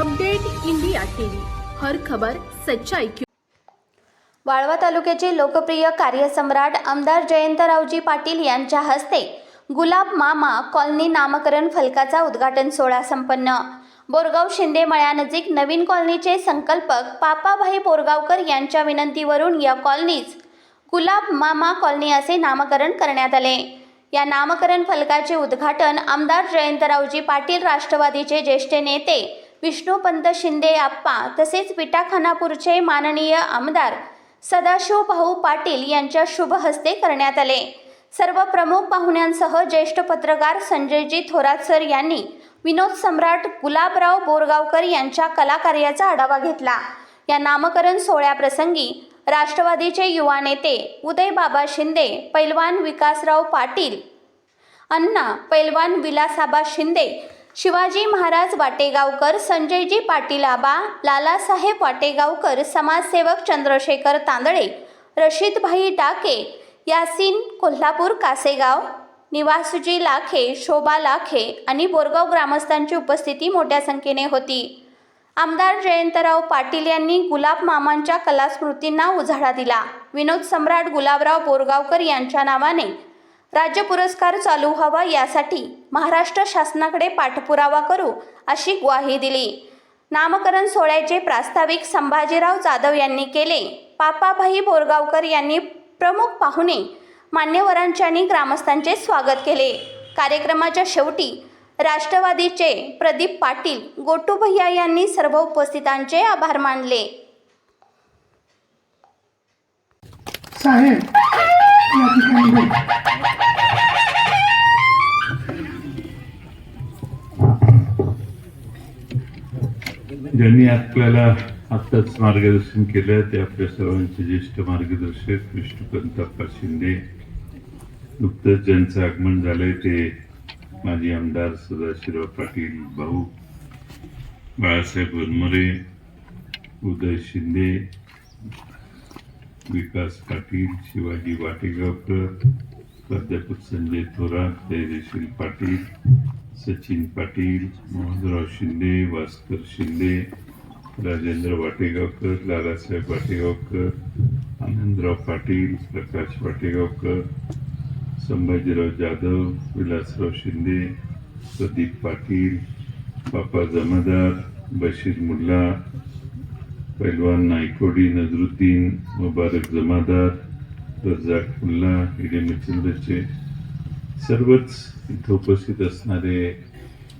Update India TV. हर खबर सच्चाई की वाळवा तालुक्याचे लोकप्रिय कार्यसम्राट आमदार जयंतरावजी पाटील यांच्या हस्ते गुलाब मामा कॉलनी नामकरण फलकाचा उद्घाटन सोहळा संपन्न. बोरगाव शिंदे मळ्यानजीक नवीन कॉलनीचे संकल्पक पापाभाई बोरगावकर यांच्या विनंतीवरून या कॉलनीस गुलाब मामा कॉलनी असे नामकरण करण्यात आले. या नामकरण फलकाचे उद्घाटन आमदार जयंतरावजी पाटील राष्ट्रवादीचे ज्येष्ठ नेते विष्णुपंत शिंदे आप्पा तसेच विटा खानापूरचे माननीय आमदार सदाशिव भाऊ पाटील यांच्या शुभ हस्ते करण्यात आले. सर्व प्रमुख पाहुण्यांसह ज्येष्ठ पत्रकार संजयजी थोरात सर यांनी विनोद सम्राट गुलाबराव बोरगावकर यांच्या कलाकार्याचा आढावा घेतला. या नामकरण सोहळ्याप्रसंगी राष्ट्रवादीचे युवा नेते उदय बाबा शिंदे पैलवान विकासराव पाटील अण्णा पैलवान विलासाबा शिंदे शिवाजी महाराज वाटेगावकर संजयजी पाटील आबा लालासाहेब वाटेगावकर समाजसेवक चंद्रशेखर तांदळे रशीदभाई डाके यासीन कोल्हापूर कासेगाव निवासजी लाखे शोभा लाखे आणि बोरगाव ग्रामस्थांची उपस्थिती मोठ्या संख्येने होती. आमदार जयंतराव पाटील यांनी गुलाब मामांच्या कलास्मृतींना उजाळा दिला. विनोद सम्राट गुलाबराव बोरगावकर यांच्या नावाने राज्य पुरस्कार चालू व्हावा यासाठी महाराष्ट्र शासनाकडे पाठपुरावा करू अशी ग्वाही दिली. नामकरण सोहळ्याचे प्रास्ताविक संभाजीराव जाधव यांनी केले. पापाभाई बोरगावकर यांनी प्रमुख पाहुणे मान्यवरांचे आणि ग्रामस्थांचे स्वागत केले. कार्यक्रमाच्या शेवटी राष्ट्रवादीचे प्रदीप पाटील गोटू भैया यांनी सर्व उपस्थितांचे आभार मानले. साहेब या ठिकाणी ज्यांनी आपल्याला आत्ताच मार्गदर्शन केलं ते आपल्या सर्वांचे ज्येष्ठ मार्गदर्शक विष्णुपंतप्पा शिंदे. नुकतंच ज्यांचं आगमन झालंय ते माजी आमदार सदाशिवराव पाटील भाऊ बाळासाहेब वनमरे उदय शिंदे विकास पाटील शिवाजी वाटेगावकर प्राध्यापक संजय थोरात धैर्यशील पाटील सचिन पाटील मोहनराव शिंदे भास्कर शिंदे राजेंद्र वाटेगावकर लालासाहेब वाटेगावकर आनंदराव पाटील प्रकाश वाटेगावकर संभाजीराव जाधव विलासराव शिंदे प्रदीप पाटील बापा जमादार बशीर मुल्ला पैलवान नायकोडी नजरुद्दीन मुबारक जमादार रजाकुल्ला इडे हिरेमचंद्रचे सर्वच इथं उपस्थित असणारे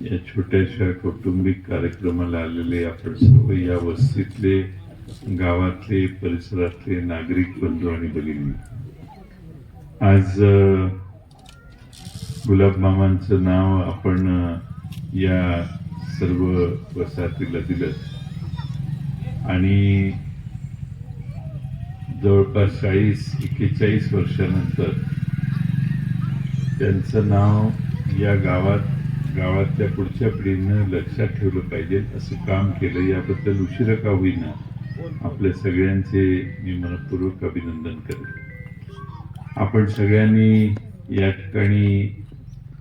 या छोट्याशा कौटुंबिक कार्यक्रमाला आलेले आपण सर्व या वस्तीतले गावातले परिसरातले नागरिक बंधू आणि भगिनी. आज गुलाब मामांचं नाव आपण या सर्व वसाहतीला दिलं. आणि जवळपास चाळीस एक्केचाळीस वर्षानंतर त्यांचं नाव या गावात गावातल्या पुढच्या पिढीनं लक्षात ठेवलं पाहिजे असं काम केलं. याबद्दल उशिरा का होईना आपल्या सगळ्यांचे मी मनपूर्वक अभिनंदन करेन. आपण सगळ्यांनी या ठिकाणी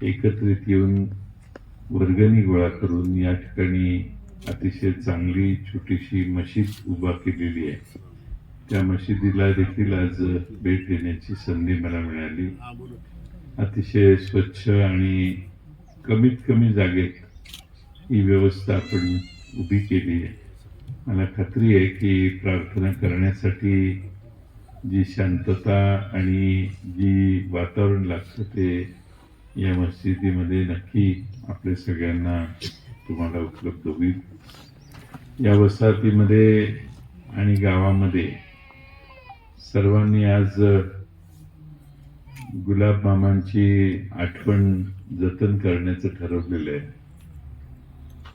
एकत्रित येऊन वर्गणी गोळा करून या ठिकाणी अतिशय चांगली छोटीशी मशीद उभा केलेली आहे. त्या मशिदीला देखील आज भेट देण्याची संधी मला मिळाली. अतिशय स्वच्छ आणि कमीत कमी जागेत ही व्यवस्था आपण उभी केली आहे. मला खात्री आहे की प्रार्थना करण्यासाठी जी शांतता आणि जी वातावरण लागतं ते या मस्जिदीमध्ये नक्की आपल्या सगळ्यांना तुम्हाला उपलब्ध होईल. या वसाहतीमध्ये आणि गावामध्ये सर्वांनी आज गुलाब मामांची आठवण जतन करण्याचं ठरवलेलं आहे.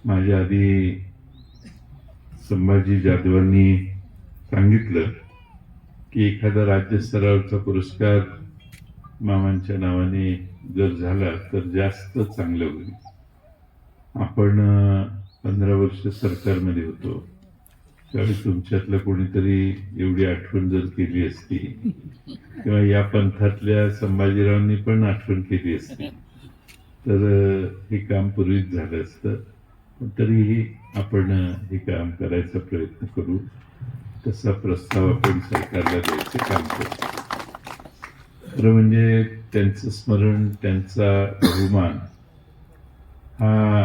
माझ्या आधी संभाजी जाधवांनी सांगितलं की एखादा राज्यस्तरावरचा पुरस्कार मामांच्या नावाने जर झाला तर जास्त चांगलं होईल. आपण पंधरा वर्ष सरकारमध्ये होतो. त्यावेळी तुमच्यातलं कोणीतरी एवढी आठवण जर केली असती किंवा या पंथातल्या संभाजीरावांनी पण आठवण केली असती तर हे काम पूर्वीच झालं असतं. तरीही आपण हे काम करायचा प्रयत्न करू. तसा प्रस्ताव आपण सरकारला द्यायचं काम करू. खरं म्हणजे त्यांचं स्मरण त्यांचा बहुमान हा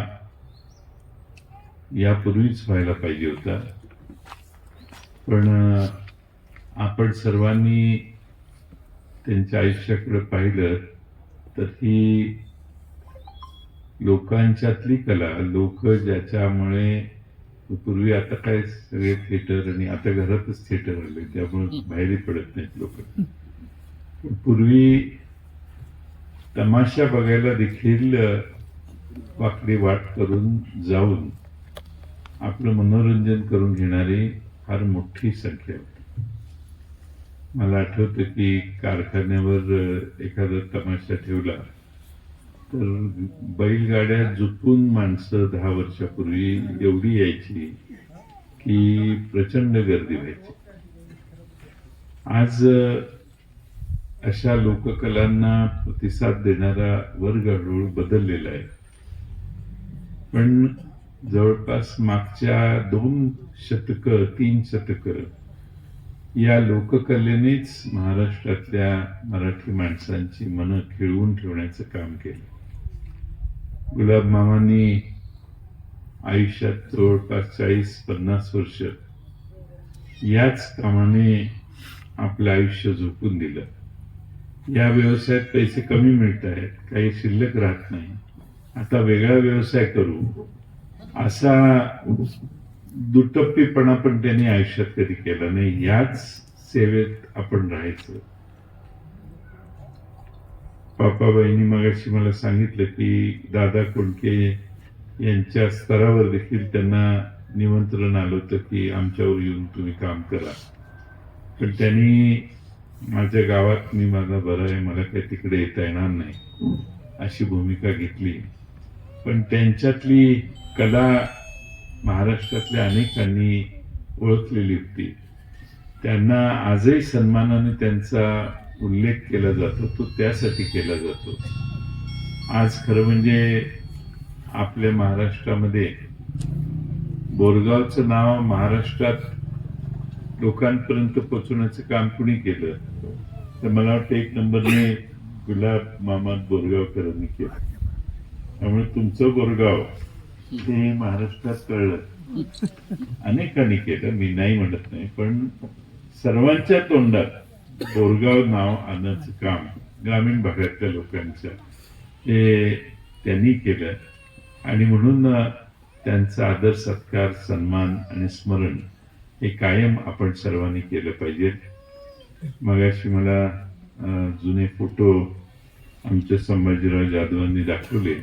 यापूर्वीच व्हायला पाहिजे होता. पण आपण सर्वांनी त्यांच्या आयुष्याकडे पाहिलं तर ही लोकांच्यातली कला लोक ज्याच्यामुळे पूर्वी आता काय सगळे थिएटर आणि आता घरातच थिएटर आले त्यामुळे बाहेरही पडत नाहीत लोक. पण पूर्वी तमाशा बघायला देखील वाकडी वाट करून जाऊन आपलं मनोरंजन करून घेणारी फार मोठी संख्या होती. मला आठवतं की कारखान्यावर एखादा तमाशा ठेवला तर बैलगाड्या जुपून माणसं दहा वर्षापूर्वी एवढी यायची की प्रचंड गर्दी व्हायची. आज अशा लोककलांना प्रतिसाद देणारा वर्ग हळूहळू बदललेला आहे. पण जवळपास मागच्या दोन शतक तीन शतक या लोककलेनेच महाराष्ट्रातल्या मराठी माणसांची मनं खिळवून ठेवण्याचं काम केलं. गुलाब मामांनी आयुष्यात जवळपास चाळीस पन्नास वर्ष याच कामाने आपलं आयुष्य झोपून दिलं. या व्यवसायात पैसे कमी मिळत आहेत काही शिल्लक राहत नाही. आता वेगळा व्यवसाय करू. असा दुटप्पीपणा पण त्यांनी आयुष्यात कधी केला नाही. याच सेवेत आपण राहायचं. पापाबाईंनी मगाशी मला सांगितलं की दादा कोणके यांच्या स्तरावर देखील त्यांना निमंत्रण आलं होतं की आमच्यावर येऊन तुम्ही काम करा. पण त्यांनी माझ्या गावात मी माझा बरा आहे मला काही तिकडे येता येणार नाही अशी भूमिका घेतली. पण त्यांच्यातली कला महाराष्ट्रातल्या अनेकांनी ओळखलेली होती. त्यांना आजही सन्मानाने त्यांचा उल्लेख केला जातो तो त्यासाठी केला जातो. आज खरं म्हणजे आपल्या महाराष्ट्रामध्ये बोरगावचं नाव महाराष्ट्रात लोकांपर्यंत पोचवण्याचं काम कुणी केलं? तर मला वाटतं एक नंबरने गुलाब मामा बोरगावकरांनी केलं. त्यामुळे तुमचं बोरगाव ते महाराष्ट्रात कळलं. अनेकांनी केलं मी नाही म्हणत नाही पण सर्वांच्या तोंडात बोरगाव नाव आणण्याचं काम ग्रामीण भागातल्या लोकांच्या ते त्यांनी केलं. आणि म्हणून त्यांचा आदर सत्कार सन्मान आणि स्मरण हे कायम आपण सर्वांनी केलं पाहिजे. मगाशी मला जुने फोटो आमच्या संभाजीराव जाधवांनी दाखवले.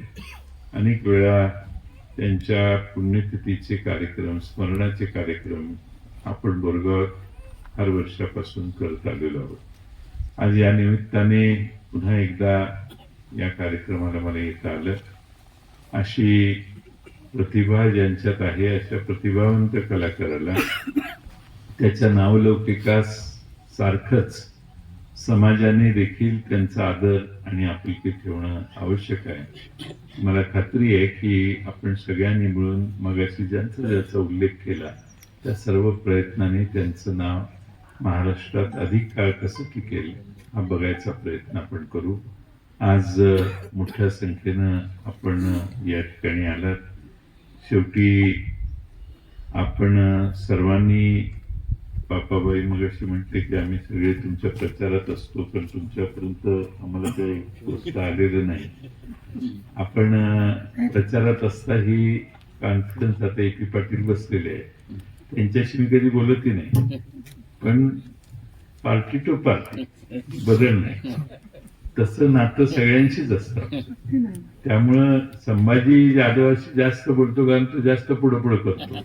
अनेक वेळा त्यांच्या पुण्यतिथीचे कार्यक्रम स्मरणाचे कार्यक्रम आपण बोरगावात हर वर्षापासून करत आलेलो आहोत. आज या निमित्ताने पुन्हा एकदा या कार्यक्रमाला मला येता आलं. अशी प्रतिभा ज्यांच्यात आहे अशा प्रतिभावंत कलाकाराला त्याच्या नावलौकिकास सारखंच समाजाने देखील त्यांचा आदर आणि आपुलकी ठेवणं आवश्यक आहे. मला खात्री आहे की आपण सगळ्यांनी मिळून मगाशी ज्यांचा ज्याचा उल्लेख केला त्या सर्व प्रयत्नाने त्यांचं नाव महाराष्ट्रात अधिक काळ कसं टिकेल हा बघायचा प्रयत्न आपण करू. आज मोठ्या संख्येनं आपण या ठिकाणी आलात. शेवटी आपण सर्वांनी पापाबाई मग म्हणते म्हटले की आम्ही सगळे तुमच्या प्रचारात असतो पण तुमच्यापर्यंत आम्हाला काही गोष्ट आलेलं नाही. आपण प्रचारात असता ही कॉन्फिडन्स आता ए पी पाटील बसलेले आहे त्यांच्याशी मी कधी बोलतही नाही. पण पार्टी टू पार्टी बदल नाही. तसं नातं सगळ्यांशीच असतं. त्यामुळं संभाजी जाधवाशी जास्त बोलतो कारण तो जास्त पुढं पुढं करतो.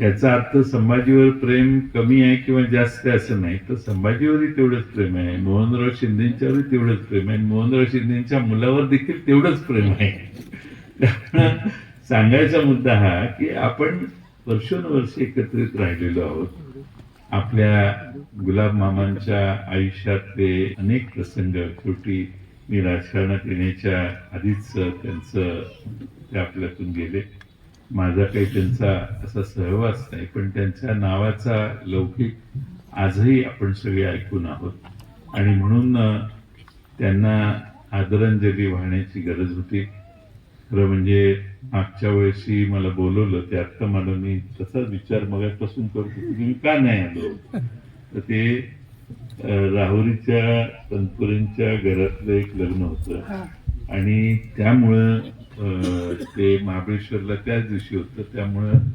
याचा अर्थ संभाजीवर प्रेम कमी आहे किंवा जास्त आहे असं नाही. तर संभाजीवरही तेवढंच प्रेम आहे. मोहनराव शिंदेच्यावरही तेवढंच प्रेम आहे. मोहनराव शिंदेच्या मुलावर देखील तेवढंच प्रेम आहे. सांगायचा मुद्दा हा की आपण वर्षानुवर्ष एकत्रित राहिलेलो आहोत. आपल्या गुलाब मामांच्या आयुष्यातले अनेक प्रसंग शेवटी मी राजकारणात येण्याच्या आधीच त्यांचं ते आपल्यातून गेले. माझा काही त्यांचा असा सहवास नाही पण त्यांच्या नावाचा लौकिक आजही आपण सगळे ऐकून आहोत. आणि म्हणून त्यांना आदरांजली वाहण्याची गरज होती. खरं म्हणजे मागच्या वेळेशी मला बोलवलं ते आता मला मी तसाच विचार मगापासून करतो की मी का नाही आलो? तर ते राहुरीच्या तनपुरेंच्या घरातलं एक लग्न होतं. आणि त्यामुळं ते महाबळेश्वरला त्याच दिवशी होतं. त्यामुळं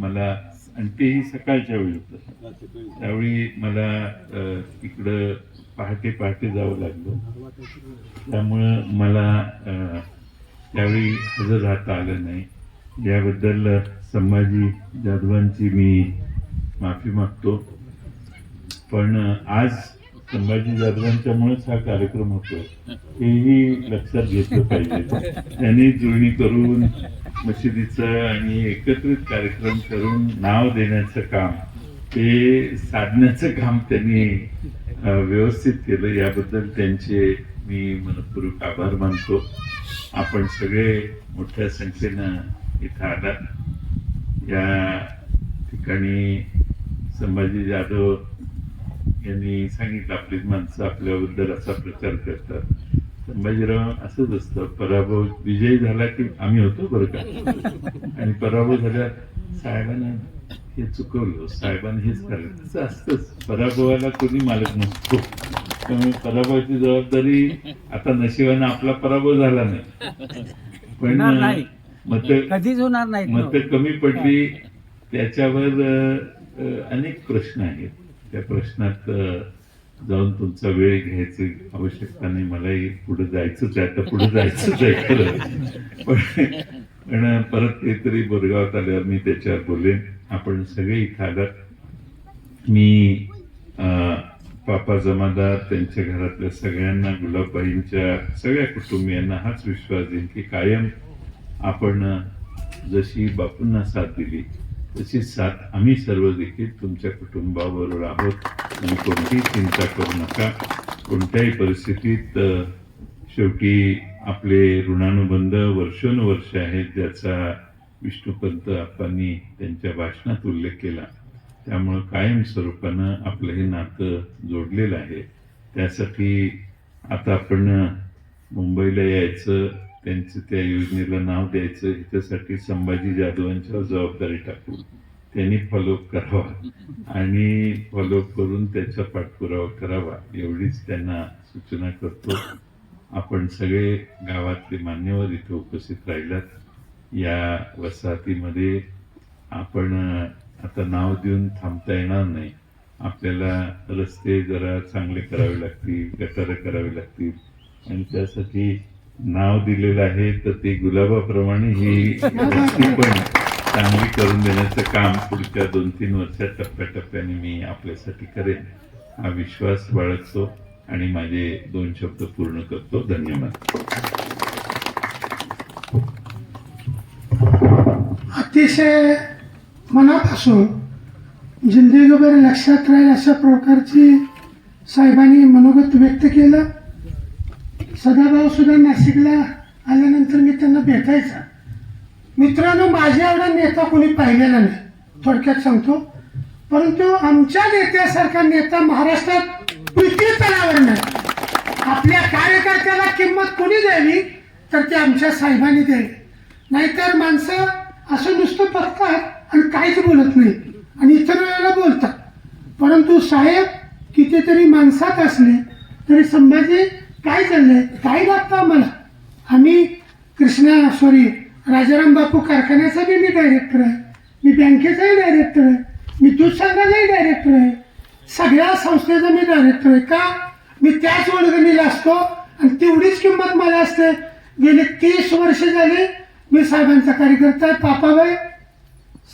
मला आणि तेही सकाळच्या वेळी होतं. त्यावेळी मला इकडं पहाटे पहाटे जावं लागलं. त्यामुळं मला त्यावेळी हजर राहता आलं नाही. याबद्दल संभाजी जाधवांची मी माफी मागतो. पण आज संभाजी जाधवांच्यामुळेच हा कार्यक्रम होतो हेही लक्षात घेतलं पाहिजे. त्यांनी जुळणी करून मशिदीचं आणि एकत्रित कार्यक्रम करून नाव देण्याचं काम ते साधण्याचं काम त्यांनी व्यवस्थित केलं. याबद्दल त्यांचे मी मनपूर्वक आभार मानतो. आपण सगळे मोठ्या संख्येनं इथं आलात. या ठिकाणी संभाजी जाधव यांनी सांगितलं आपली माणसं आपल्याबद्दल असा प्रचार करतात. संभाजीराव असंच असतं पराभव विजयी झाला की आम्ही होतो बरं का? आणि पराभव झाल्या साहेबांना हे चुकवलं साहेबांनी हेच करायला असं असतंच. पराभवाला कोणी मालक नसतो. त्यामुळे पराभवाची जबाबदारी आता नशिबानं आपला पराभव झाला नाही. पण नाही. मत कधीच होणार नाहीत. ना. मतं कमी पडली त्याच्यावर अनेक प्रश्न आहेत. त्या प्रश्नात जाऊन तुमचा वेळ घ्यायची आवश्यकता नाही. मलाही पुढे जायचंच आहे. आता पुढे जायचंच आहे खरं. पण पण परत काहीतरी बोरगावात आल्यावर मी त्याच्यावर बोलेन. आपण सगळे इथं आलात. मी पापा जमादार त्यांच्या घरातल्या सगळ्यांना गुलाबबाईंच्या सगळ्या कुटुंबियांना हाच विश्वास देईन की कायम आपण जशी बापूंना साथ दिली तशी साथ आम्ही सर्व देखील तुमच्या कुटुंबाबरोबर आहोत आणि कोणतीही चिंता करू नका. कोणत्याही परिस्थितीत शेवटी आपले ऋणानुबंध वर्षानुवर्ष आहेत ज्याचा विष्णुपंत आप्पांनी त्यांच्या भाषणात उल्लेख केला. त्यामुळं कायम स्वरूपानं आपलं हे नातं जोडलेलं आहे. त्यासाठी आता आपण मुंबईला यायचं त्यांचं त्या योजनेला नाव द्यायचं ह्याच्यासाठी संभाजी जाधवांच्यावर जबाबदारी टाकू त्यांनी फॉलोअप करावा आणि फॉलोअप करून त्याचा पाठपुरावा करावा एवढीच त्यांना सूचना करतो. आपण सगळे गावातले मान्यवर इथे उपस्थित राहिलात. या वसाहतीमध्ये आपण आता नाव देऊन थांबता येणार नाही. आपल्याला रस्ते जरा चांगले करावे लागतील गटारं करावे लागतील. आणि त्यासाठी नाव दिलेलं आहे तर ते गुलाबाप्रमाणे ही रस्ती पण चांगली करून देण्याचं काम पुढच्या दोन तीन वर्षात टप्प्याटप्प्याने मी आपल्यासाठी करेन. हा विश्वास बाळगतो आणि माझे दोन शब्द पूर्ण करतो. धन्यवाद. अतिशय मनापासून जिंदगीभर लक्षात राहील अशा प्रकारची साहेबांनी मनोगत व्यक्त केलं. सदाभाऊ सुद्धा नाशिकला आल्यानंतर मी त्यांना भेटायचा. मित्रांनो माझ्या एवढा नेता कोणी पाहिलेला नाही. थोडक्यात सांगतो. परंतु आमच्या नेत्यासारखा नेता महाराष्ट्रात पृथ्वी तलावर नाही. आपल्या कार्यकर्त्याला किंमत कोणी द्यावी तर ते आमच्या साहेबांनी द्यावी. नाहीतर माणसं असं नुसतं बघतात आणि काहीच बोलत नाही. आणि इतर वेळेला बोलतात. परंतु साहेब कितीतरी माणसात असले तरी संभाजी काय चाललंय? काय लागतं आम्हाला? आम्ही कृष्णा सॉरी राजाराम बापू कारखान्याचा बी मी डायरेक्टर आहे. मी बँकेचाही डायरेक्टर आहे. मी दूध संघाचाही डायरेक्टर आहे. सगळ्या संस्थेचा मी डायरेक्टर आहे. का? मी त्याच वर्गणीला असतो आणि तेवढीच किंमत मला असते. गेले तीस वर्ष झाली मी साहेबांचा कार्यकर्ता आहे पापाबाई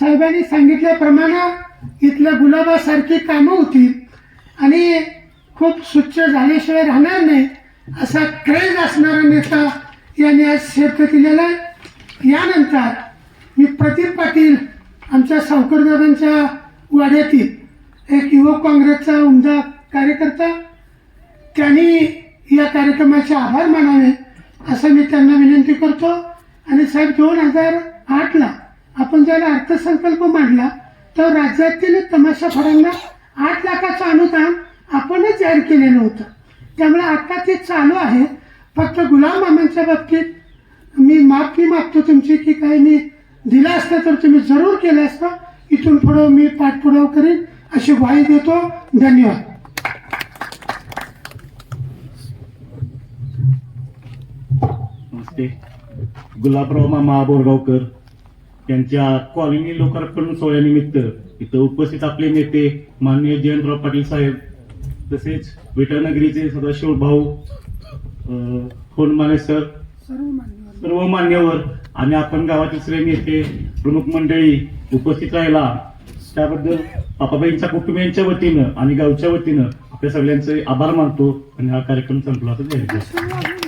साहेबांनी सांगितल्याप्रमाणे इथल्या गुलाबासारखी कामं होती आणि खूप स्वच्छ झाल्याशिवाय राहणार नाही. असा क्रेज असणारा नेता यांनी आज सिद्ध केलेला आहे. यानंतर मी प्रदीप पाटील आमच्या सावकरदादांच्या वाड्यातील एक युवक काँग्रेसचा उमदा कार्यकर्ता त्यांनी या कार्यक्रमाचे आभार मानावे असं मी त्यांना विनंती करतो. आणि साहेब दोन हजार आठला आपण ज्याला अर्थसंकल्प मांडला तर राज्यातील तमाशाफडांना आठ लाखाचं अनुदान आपणच जाहीर केलेलं होतं. त्यामुळे आता ते चालू आहे. फक्त गुलाम मामांच्या बाबतीत मी माफी मागतो तुमची की काही मी दिलं असतं तर तुम्ही जरूर केलं असतं. इथून पुढं मी पाठपुराव करीन. अशी ग्वाही देतो. धन्यवाद. नमस्ते. गुलाबराव मामा बोरगावकर यांच्या कॉलनी लोकार्पण सोहळ्यानिमित्त इथं उपस्थित आपले नेते माननीय जयंतराव पाटील साहेब तसेच विटानगरीचे सदाशिव भाऊ अं, सर सर्व मान्यवर आणि आपण गावातील सगळे नेते प्रमुख मंडळी उपस्थित राहिला. त्याबद्दल पापाबाईंच्या कुटुंबियांच्या वतीनं आणि गावच्या वतीनं आपल्या सगळ्यांचे आभार मानतो आणि हा कार्यक्रम संपला. असं